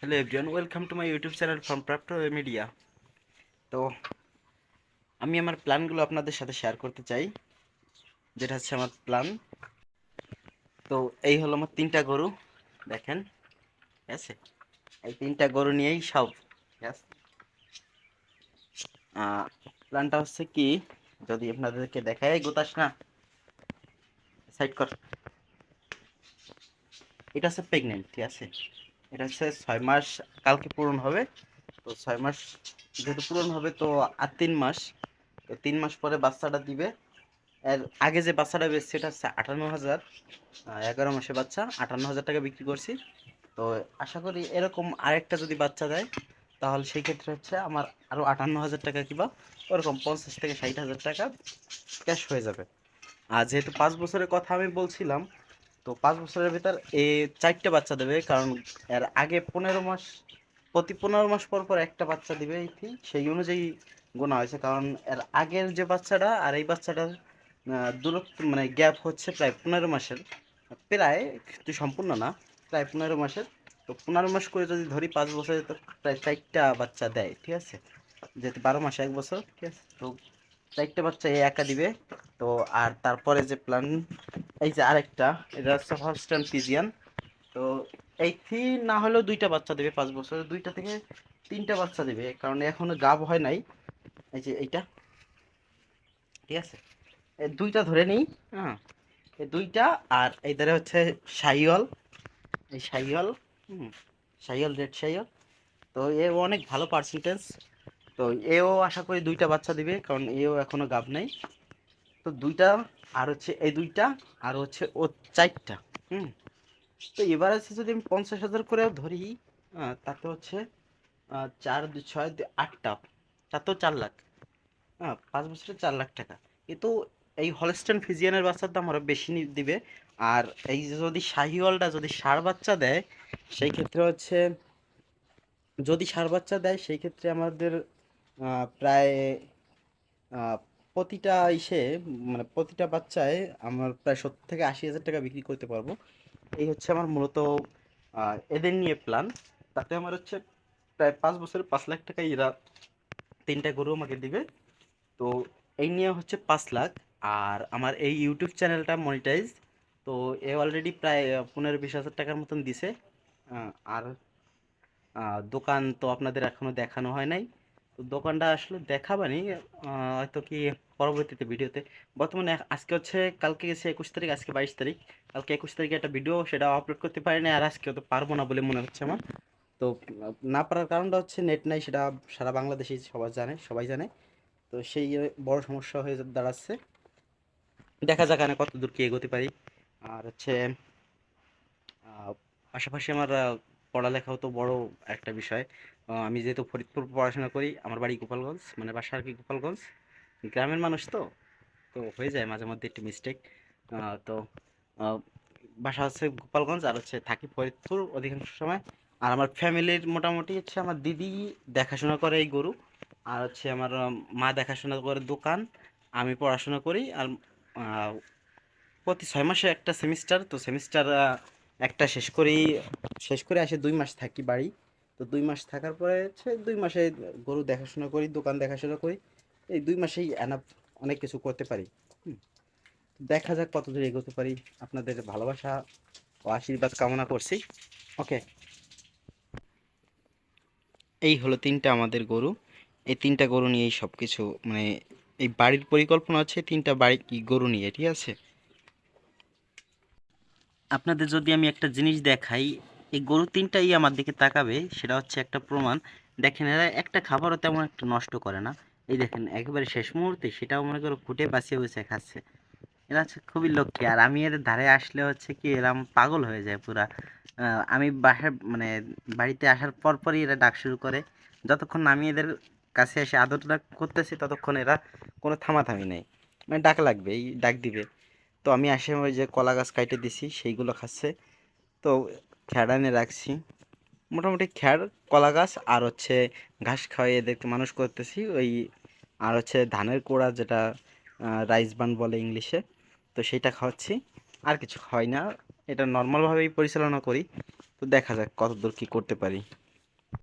Hello everyone welcome to my YouTube channel from প্রাপ্ট media তো, আমি আমার প্ল্যানগুলো আপনাদের সাথে শেয়ার করতে চাই। যেটা হচ্ছে আমার প্ল্যান তো, এই হলো আমার তিনটা গরু, দেখেন। ঠিক আছে? এই তিনটা গরু নিয়েই সব, ঠিক আছে? প্ল্যানটা হচ্ছে কি, যদি আপনাদেরকে দেখায় গোতাস না। সাইড কর। এটা হচ্ছে প্রেগনেন্ট ঠিক আছে? এটা হচ্ছে ছয় মাস কালকে পূরণ হবে। তো ছয় মাস যেহেতু পূরণ হবে, তো আর তিন মাস। তো তিন মাস পরে বাচ্চাটা দিবে। এর আগে যে বাচ্চাটা বেশ সেটা হচ্ছে আটান্ন হাজার এগারো মাসে বাচ্চা। আটান্ন হাজার টাকা বিক্রি করছি। তো আশা করি এরকম আরেকটা যদি বাচ্চা দেয়, তাহলে সেই ক্ষেত্রে হচ্ছে আমার আরও আটান্ন হাজার টাকা কিবা ওরকম পঞ্চাশ থেকে ষাট হাজার টাকা ক্যাশ হয়ে যাবে। আর যেহেতু পাঁচ বছরের কথা আমি বলছিলাম তো পাঁচ বছরের ভিতর এ চারটে বাচ্চা দেবে, কারণ এর আগে পনেরো মাস, প্রতি পনেরো মাস পর পর একটা বাচ্চা দিবে এই ঠিক সেই অনুযায়ী গোনা হয়েছে। কারণ এর আগের যে বাচ্চাটা আর এই বাচ্চাটার দূরত্ব মানে গ্যাপ হচ্ছে প্রায় পনেরো মাসের। প্রায়, কিন্তু সম্পূর্ণ না, প্রায় পনেরো মাসের। তো পনেরো মাস করে যদি ধরি পাঁচ বছরে, তো প্রায় চারটা বাচ্চা দেয়, ঠিক আছে? যেহেতু বারো মাসে, এক বছর, ঠিক আছে? তো চারটে বাচ্চা এ একা দিবে। তো আর তারপরে যে প্ল্যান এই যে আরেকটা, এটা হচ্ছে হলস্টাইন পিজিয়ান তো এই থ্রি না হলেও দুইটা বাচ্চা দেবে পাঁচ বছর। দুইটা থেকে তিনটা বাচ্চা দেবে, কারণ এখনও গাব হয় নাই। এই যে এইটা। ঠিক আছে? এই দুইটা ধরে নিই হ্যাঁ। এই দুইটা, আর এই ধারে হচ্ছে সাইওয়াল এই সাইওয়াল হুম সাইওয়াল রেড সাইওয়াল তো এ অনেক ভালো পার্সেন্টেজ তো এও আশা করি দুইটা বাচ্চা দিবে, কারণ এও এখনও গাব নাই। তো দুইটা, আর হচ্ছে এই দুইটা, আর হচ্ছে ও চারটা। হুম? তো এবার আছে যদি আমি পঞ্চাশ হাজার করেও ধরি তাতে হচ্ছে চার ছয় আটটা। তাতেও চার লাখ। হ্যাঁ পাঁচ বছরে চার লাখ টাকা। কিন্তু এই হলস্টেন ফিজিয়ানের বাচ্চার দাম আরও বেশি দিবে। আর এই যদি শাহিওয়ালটা যদি সার বাচ্চা দেয়, সেই ক্ষেত্রে হচ্ছে, যদি সার বাচ্চা দেয়, সেই ক্ষেত্রে আমাদের প্রায় প্রতিটা ইসে মানে প্রতিটা বাচ্চায় আমার প্রায় সত্তর থেকে আশি হাজার টাকা বিক্রি করতে পারব। এই হচ্ছে আমার মূলত এদের নিয়ে প্ল্যান তাতে আমার হচ্ছে প্রায় পাঁচ বছরে পাঁচ লাখ টাকা এরা তিনটা গরু আমাকে দিবে। তো এই নিয়ে হচ্ছে পাঁচ লাখ। আর আমার এই ইউটিউব চ্যানেলটা মনিটাইজ তো এ অলরেডি প্রায় পনেরো বিশ হাজার টাকার মতন দিছে। আর দোকান তো আপনাদের এখনও দেখানো হয় নাই। তো দোকানটা আসলে দেখাবানি হয়তো কি পরবর্তীতে ভিডিওতে। বর্তমানে আজকে হচ্ছে, কালকে গেছে একুশ তারিখ, আজকে বাইশ তারিখ। কালকে একুশ তারিখে একটা ভিডিও সেটা আপলোড করতে পারি না আর আজকে তো পারব না বলে মনে হচ্ছে আমার। তো, না পারার কারণটা হচ্ছে নেট নাই, সেটা সারা বাংলাদেশে সবাই জানে সবাই জানে। তো সেই বড় সমস্যা হয়ে দাঁড়াচ্ছে। দেখা যাক আমি কত দূর কি এগোতে পারি। আর হচ্ছে পাশাপাশি আমার পড়ালেখাও তো বড় একটা বিষয়। আমি যেহেতু ফরিদপুর পড়াশোনা করি, আমার বাড়ি গোপালগঞ্জ মানে বাসা আর কি গোপালগঞ্জ। গ্রামের মানুষ তো তো হয়ে যায় মাঝে মধ্যে একটু মিস্টেক তো বাসা হচ্ছে গোপালগঞ্জ আর হচ্ছে থাকি ফরিদপুর অধিকাংশ সময়। আর আমার ফ্যামিলির মোটামুটি হচ্ছে আমার দিদি দেখাশোনা করে এই গরু, আর হচ্ছে আমার মা দেখাশোনা করে দোকান। আমি পড়াশোনা করি আর প্রতি ছয় মাসে একটা সেমিস্টার তো সেমিস্টার একটা শেষ করি, শেষ করে আসে দুই মাস থাকি বাড়ি। তো দুই মাস থাকার পরে হচ্ছে দুই মাসে গরু দেখাশোনা করি, দোকান দেখাশোনা করি। এই দুই মাসেই এনাফ অনেক কিছু করতে পারি। দেখা যাক কত দূর এগোতে পারি। আপনাদের ভালোবাসা ও আশীর্বাদ কামনা করছি। ওকে। এই হলো তিনটা আমাদের গরু। এই তিনটা গরু নিয়েই সব কিছু মানে এই বাড়ির পরিকল্পনা আছে তিনটা বাড়ি গরু নিয়ে, ঠিক আছে? আপনাদের যদি আমি একটা জিনিস দেখাই এই গরু তিনটাই আমার দিকে তাকাবে, সেটা হচ্ছে একটা প্রমাণ। দেখেন এরা একটা খাবারও তেমন একটা নষ্ট করে না। এই দেখেন, একেবারে শেষ মুহূর্তে সেটাও মনে করো ফুটে বাঁচিয়ে বসে খাচ্ছে। এরা হচ্ছে খুবই লক্ষ্মী, আর আমি এদের ধারে আসলে হচ্ছে কি এরম পাগল হয়ে যায় পুরা। আমি বাসার মানে বাড়িতে আসার পর পরই এরা ডাক শুরু করে। যতক্ষণ আমি এদের কাছে এসে আদরটা করতেছি, ততক্ষণ এরা কোনো থামাথামি নেই। মানে ডাক লাগবে, এই ডাক দিবে। তো আমি আসে ওই যে কলা গাছ কাইটে দিছি, সেইগুলো খাচ্ছে। তো খ্যাড় এনে রাখছি। মোটামুটি খ্যাড়, কলা গাছ, আর হচ্ছে ঘাস খাওয়াই এদেরকে মানুষ করতেছি। ওই, আর হচ্ছে ধানের কোড়া যেটা রাইস বান বলে ইংলিশে, তো সেইটা খাওয়াচ্ছি। আর কিছু খাওয়াই না। এটা নর্মালভাবেই পরিচালনা করি। তো দেখা যাক কতদূর কী করতে পারি।